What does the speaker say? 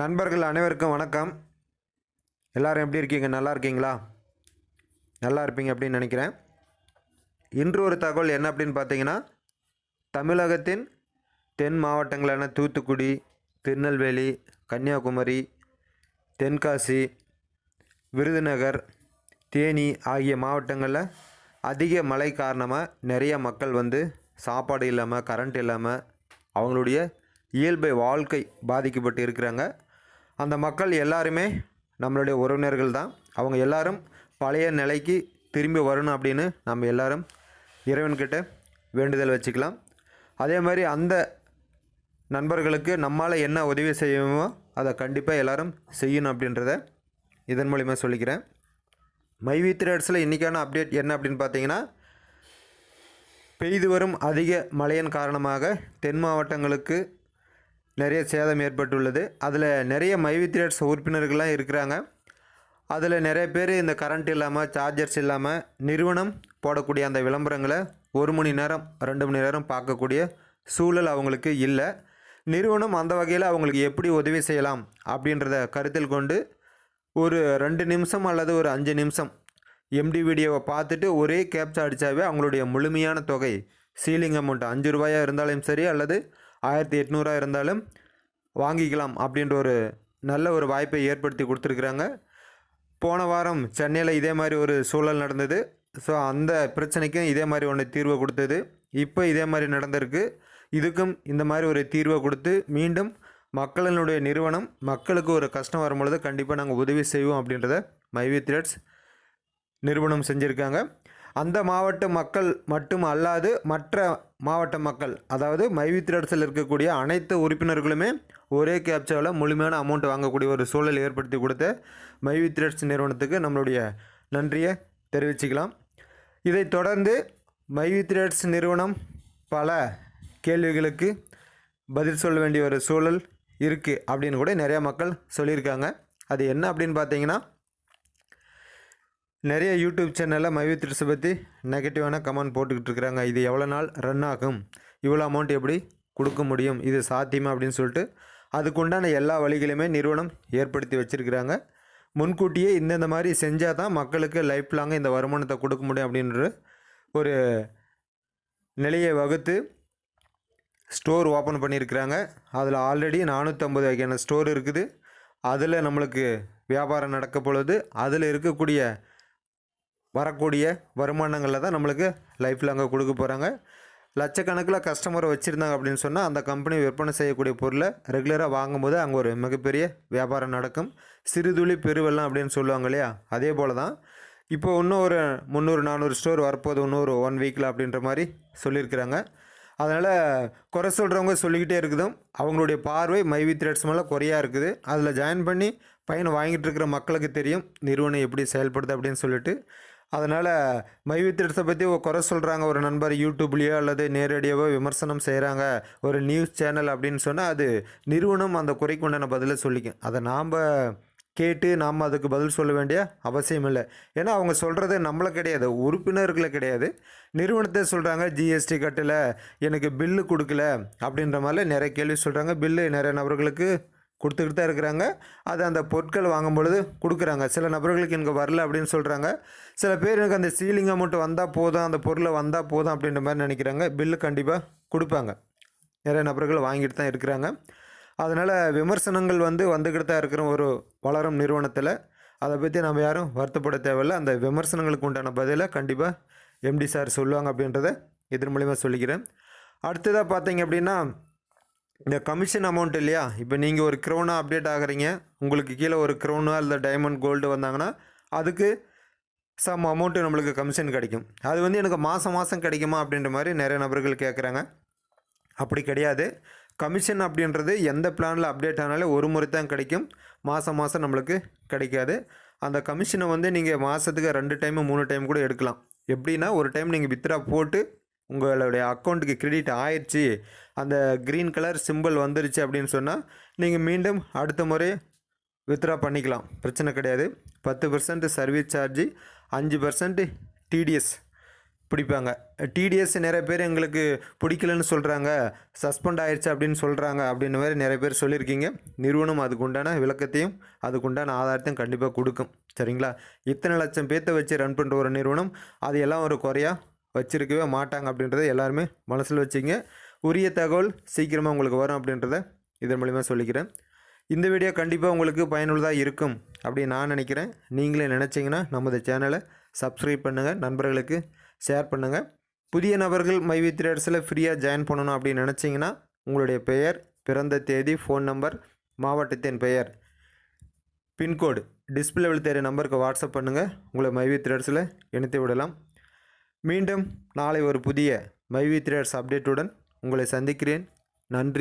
நண்பர்கள் அனைவருக்கும் வணக்கம். எல்லோரும் எப்படி இருக்கீங்க? நல்லா இருக்கீங்களா? நல்லா இருப்பீங்க அப்படின்னு நினைக்கிறேன். இன்று ஒரு தகவல் என்ன அப்படின்னு பார்த்தீங்கன்னா தமிழகத்தின் தென் மாவட்டங்களான தூத்துக்குடி திருநெல்வேலி கன்னியாகுமரி தென்காசி விருதுநகர் தேனி ஆகிய மாவட்டங்களில் அதிக மழை காரணமாக நிறைய மக்கள் வந்து சாப்பாடு இல்லாமல் கரண்ட் இல்லாமல் அவங்களுடைய இயல்பை வாழ்க்கை பாதிக்கப்பட்டு இருக்கிறாங்க. அந்த மக்கள் எல்லாருமே நம்மளுடைய உறவினர்கள் தான். அவங்க எல்லாரும் பழைய நிலைக்கு திரும்பி வரணும் அப்படின்னு நம்ம எல்லாரும் இறைவன்கிட்ட வேண்டுதல் வச்சுக்கலாம். அதே மாதிரி அந்த நண்பர்களுக்கு நம்மளால் என்ன உதவி செய்யணுமோ அதை கண்டிப்பாக எல்லாரும் செய்யணும் அப்படின்றத இதன் மூலிமா சொல்லிக்கிறேன். மைவி த்ரேட்ஸில் இன்றைக்கான அப்டேட் என்ன அப்படின்னு பார்த்தீங்கன்னா பெய்து வரும் அதிக மழையின் காரணமாக தென் மாவட்டங்களுக்கு நிறைய சேதம் ஏற்பட்டுள்ளது. அதில் நிறைய மைவித்ரேட்ஸ் உறுப்பினர்கள்லாம் இருக்கிறாங்க. அதில் நிறைய பேர் இந்த கரண்ட் இல்லாமல் சார்ஜர்ஸ் இல்லாமல் நிறுவனம் போடக்கூடிய அந்த விளம்பரங்களை ஒரு மணி நேரம் ரெண்டு மணி நேரம் பார்க்கக்கூடிய சூழல் அவங்களுக்கு இல்லை. நிறுவனம் அந்த வகையில் அவங்களுக்கு எப்படி உதவி செய்யலாம் அப்படின்றத கருத்தில் கொண்டு ஒரு ரெண்டு நிமிஷம் அல்லது ஒரு அஞ்சு நிமிஷம் எம்டி வீடியோவை பார்த்துட்டு ஒரே கேப்சா அடித்தாவே அவங்களுடைய முழுமையான தொகை சீலிங் அமௌண்ட் அஞ்சு ரூபாயாக இருந்தாலும் சரி அல்லது ஆயிரத்தி எட்நூறா இருந்தாலும் வாங்கிக்கலாம் அப்படின்ற ஒரு நல்ல ஒரு வாய்ப்பை ஏற்படுத்தி கொடுத்துருக்குறாங்க. போன வாரம் சென்னையில் இதே மாதிரி ஒரு சூழல் நடந்தது. ஸோ அந்த பிரச்சனைக்கும் இதே மாதிரி ஒன்று தீர்வை கொடுத்தது. இப்போ இதே மாதிரி நடந்திருக்கு. இதுக்கும் இந்த மாதிரி ஒரு தீர்வை கொடுத்து மீண்டும் மக்களினுடைய நிறுவனம் மக்களுக்கு ஒரு கஷ்டம் வரும்பொழுது கண்டிப்பாக நாங்கள் உதவி செய்வோம் அப்படின்றத மைவி த்ரெட்ஸ் நிறுவனம் செஞ்சுருக்காங்க. அந்த மாவட்ட மக்கள் மட்டும் அல்லாது மற்ற மாவட்ட மக்கள் அதாவது மைவி த்ரெட்ஸில் இருக்கக்கூடிய அனைத்து உறுப்பினர்களுமே ஒரே கேப்சாவில் முழுமையான அமௌண்ட் வாங்கக்கூடிய ஒரு சூழல் ஏற்படுத்தி கொடுத்த மைவி த்ரெட்ஸ் நிறுவனத்துக்கு நம்மளுடைய நன்றியை தெரிவிச்சுக்கலாம். இதைத் தொடர்ந்து மைவி த்ரெட்ஸ் நிறுவனம் பல கேள்விகளுக்கு பதில் சொல்ல வேண்டிய ஒரு சூழல் இருக்குது அப்படின்னு கூட நிறையா மக்கள் சொல்லியிருக்காங்க. அது என்ன அப்படின்னு பார்த்தீங்கன்னா நிறைய யூடியூப் சேனலில் மைவி த்ரெட்ஸை பற்றி நெகட்டிவான கமெண்ட் போட்டுக்கிட்டு இருக்கிறாங்க. இது எவ்வளோ நாள் ரன் ஆகும்? இவ்வளோ அமௌண்ட் எப்படி கொடுக்க முடியும்? இது சாத்தியமா அப்படின்னு சொல்லிட்டு அதுக்குண்டான எல்லா வழிகளையுமே நிறுவனம் ஏற்படுத்தி வச்சுருக்கிறாங்க. முன்கூட்டியே இந்தந்த மாதிரி செஞ்சால் தான் மக்களுக்கு லைஃப் லாங்காக இந்த வருமானத்தை கொடுக்க முடியும் அப்படின்ற ஒரு நிலையை வகுத்து ஸ்டோர் ஓப்பன் பண்ணியிருக்கிறாங்க. அதில் ஆல்ரெடி நானூற்றம்பது வகையான ஸ்டோர் இருக்குது. அதில் நம்மளுக்கு வியாபாரம் நடக்க பொழுது அதில் இருக்கக்கூடிய வரக்கூடிய வருமானங்களில் தான் நம்மளுக்கு லைஃப் லாங்காக கொடுக்க போகிறாங்க லட்சக்கணக்கில் கஸ்டமரை வச்சுருந்தாங்க அப்படின்னு சொன்னால் அந்த கம்பெனி விற்பனை செய்யக்கூடிய பொருளை ரெகுலராக வாங்கும்போது அங்கே ஒரு மிகப்பெரிய வியாபாரம் நடக்கும். சிறுதுளி பெருவெல்லாம் அப்படின்னு சொல்லுவாங்க இல்லையா? அதே போல் தான் இப்போ இன்னும் ஒரு முந்நூறு நானூறு ஸ்டோர் வரப்போது இன்னொரு ஒன் வீக்கில் அப்படின்ற மாதிரி சொல்லியிருக்கிறாங்க. அதனால் குறை சொல்கிறவங்க சொல்லிக்கிட்டே இருக்குதும் அவங்களுடைய பார்வை மைவி த்ரெட்ஸ் மேலே குறையாக இருக்குது. அதில் ஜாயின் பண்ணி பையனை வாங்கிட்டு இருக்கிற மக்களுக்கு தெரியும் நிறுவனம் எப்படி செயல்படுது அப்படின்னு சொல்லிட்டு. அதனால் மைவி பற்றி குறை சொல்கிறாங்க ஒரு நண்பர் யூடியூப்லேயோ அல்லது நேரடியாகவோ விமர்சனம் செய்கிறாங்க ஒரு நியூஸ் சேனல் அப்படின்னு சொன்னால் அது நிறுவனம் அந்த குறைக்கு உண்டான பதிலை சொல்லிக்கும். அதை நாம் கேட்டு நாம் அதுக்கு பதில் சொல்ல வேண்டிய அவசியம் இல்லை. ஏன்னா அவங்க சொல்கிறது நம்மளை கிடையாது. உறுப்பினர்களை கிடையாது. நிறுவனத்தை சொல்கிறாங்க ஜிஎஸ்டி கட்டலை எனக்கு பில்லு கொடுக்கல அப்படின்ற மாதிரிலாம் நிறைய கேள்வி சொல்கிறாங்க பில்லு நிறைய நபர்களுக்கு கொடுத்துக்கிட்டு தான் இருக்கிறாங்க. அது அந்த பொருட்கள் வாங்கும் பொழுது கொடுக்குறாங்க. சில நபர்களுக்கு எனக்கு வரல அப்படின்னு சொல்கிறாங்க சில பேர் எனக்கு அந்த சீலிங் அமௌண்ட் வந்தால் போதும் அந்த பொருளை வந்தால் போதும் அப்படின்ற மாதிரி நினைக்கிறாங்க. பில்லு கண்டிப்பாக கொடுப்பாங்க. நிறைய நபர்கள் வாங்கிட்டு தான் இருக்கிறாங்க. அதனால் விமர்சனங்கள் வந்து வந்துக்கிட்டு தான் இருக்கிற ஒரு வளரும் நிறுவனத்தில். அதை பற்றி நம்ம யாரும் வருத்தப்பட தேவையில்ல. அந்த விமர்சனங்களுக்கு உண்டான பதிலை கண்டிப்பாக எம்டி சார் சொல்லுவாங்க அப்படின்றத இதன் மூலிமா சொல்லிக்கிறேன். அடுத்ததாக பார்த்தீங்க அப்படின்னா இந்த கமிஷன் அமௌண்ட் இல்லையா? இப்போ நீங்கள் ஒரு க்ரௌனாக அப்டேட் ஆகுறீங்க. உங்களுக்கு கீழே ஒரு க்ரௌனாக இல்லை டைமண்ட் கோல்டு வந்தாங்கன்னா அதுக்கு சம் அமௌண்ட்டு நம்மளுக்கு கமிஷன் கிடைக்கும். அது வந்து எனக்கு மாதம் மாதம் கிடைக்குமா அப்படின்ற மாதிரி நிறைய நபர்கள் கேட்குறாங்க அப்படி கிடையாது. கமிஷன் அப்படின்றது எந்த பிளானில் அப்டேட் ஆனாலும் ஒரு முறை தான் கிடைக்கும். மாதம் மாதம் நம்மளுக்கு கிடைக்காது. அந்த கமிஷனை வந்து நீங்கள் மாதத்துக்கு ரெண்டு டைமு மூணு டைம் கூட எடுக்கலாம். எப்படின்னா ஒரு டைம் நீங்கள் வித்ரா போட்டு உங்களுடைய அக்கௌண்ட்டுக்கு கிரெடிட் ஆயிடுச்சு அந்த க்ரீன் கலர் சிம்பிள் வந்துருச்சு அப்படின்னு சொன்னால் நீங்கள் மீண்டும் அடுத்த முறை வித்ரா பண்ணிக்கலாம். பிரச்சனை கிடையாது. பத்து பர்சன்ட் சர்வீஸ் சார்ஜு அஞ்சு பர்சன்ட் டிடிஎஸ் பிடிப்பாங்க. டிடிஎஸ் நிறைய பேர் எங்களுக்கு பிடிக்கலன்னு சொல்கிறாங்க சஸ்பெண்ட் ஆயிடுச்சு அப்படின்னு சொல்கிறாங்க அப்படின்னு மாதிரி நிறைய பேர் சொல்லியிருக்கீங்க. நிறுவனம் அதுக்கு உண்டான விளக்கத்தையும் அதுக்கு உண்டான ஆதாரத்தையும் கண்டிப்பாக கொடுக்கும். சரிங்களா? இத்தனை லட்சம் பேர்த்த வச்சு ரன் பண்ணுற ஒரு நிறுவனம் அது எல்லாம் ஒரு குறையாக வச்சிருக்கவே மாட்டாங்க அப்படின்றத எல்லாருமே மனசில் வச்சுங்க. உரிய தகவல் சீக்கிரமாக உங்களுக்கு வரும் அப்படின்றத இதன் மூலிமா சொல்லிக்கிறேன். இந்த வீடியோ கண்டிப்பாக உங்களுக்கு பயனுள்ளதாக இருக்கும் அப்படின்னு நான் நினைக்கிறேன். நீங்களே நினச்சிங்கன்னா நமது சேனலை சப்ஸ்கிரைப் பண்ணுங்கள் நண்பர்களுக்கு ஷேர் பண்ணுங்கள் புதிய நபர்கள் மைவி த்ரேடர்ஸில் ஃப்ரீயாக ஜாயின் பண்ணணும் அப்படின்னு நினச்சிங்கன்னா உங்களுடைய பெயர் பிறந்த தேதி ஃபோன் நம்பர் மாவட்டத்தின் பெயர் பின்கோடு டிஸ்பிளேவில் தெரிய நம்பருக்கு வாட்ஸ்அப் பண்ணுங்கள் உங்களை மைவி த்ரேடர்ஸில் இணைத்து விடலாம். மீண்டும் நாளை ஒரு புதிய மைவி த்ரேட்ஸ் அப்டேட்டுடன் உங்களை சந்திக்கிறேன். நன்றி.